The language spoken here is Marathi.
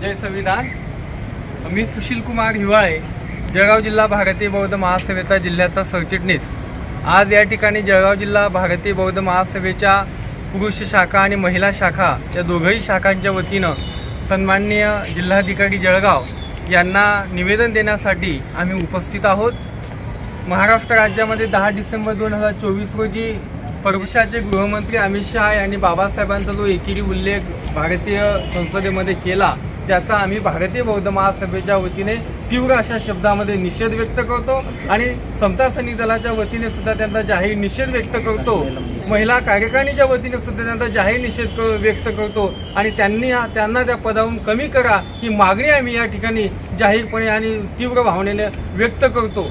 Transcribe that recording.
जय संविधान. मी सुशील कुमार हिवाळे जळगाव जिल्हा भारतीय बौद्ध महासभेचा जिल्ह्याचा सरचिटणीस. आज या ठिकाणी जळगाव जिल्हा भारतीय बौद्ध महासभेच्या पुरुष शाखा आणि महिला शाखा या दोघंही शाखांच्या वतीनं सन्माननीय जिल्हाधिकारी जळगाव यांना निवेदन देण्यासाठी आम्ही उपस्थित आहोत. महाराष्ट्र राज्यामध्ये दहा डिसेंबर दोन हजार चोवीस रोजी परदेशाचे गृहमंत्री अमित शहा यांनी बाबासाहेबांचा जो एकेरी उल्लेख भारतीय संसदेमध्ये केला त्याचा आम्ही भारतीय बौद्ध महासभेच्या वतीने तीव्र अशा शब्दामध्ये निषेध व्यक्त करतो आणि समता सैनिक दलाच्या वतीने सुद्धा त्यांचा जाहीर निषेध व्यक्त करतो. महिला कार्यकारिणीच्या वतीने सुद्धा त्यांचा जाहीर निषेध क- व्यक्त करतो. आणि त्यांनी त्यांना त्या पदावरून कमी करा ही मागणी आम्ही या ठिकाणी जाहीरपणे आणि तीव्र भावनेने व्यक्त करतो.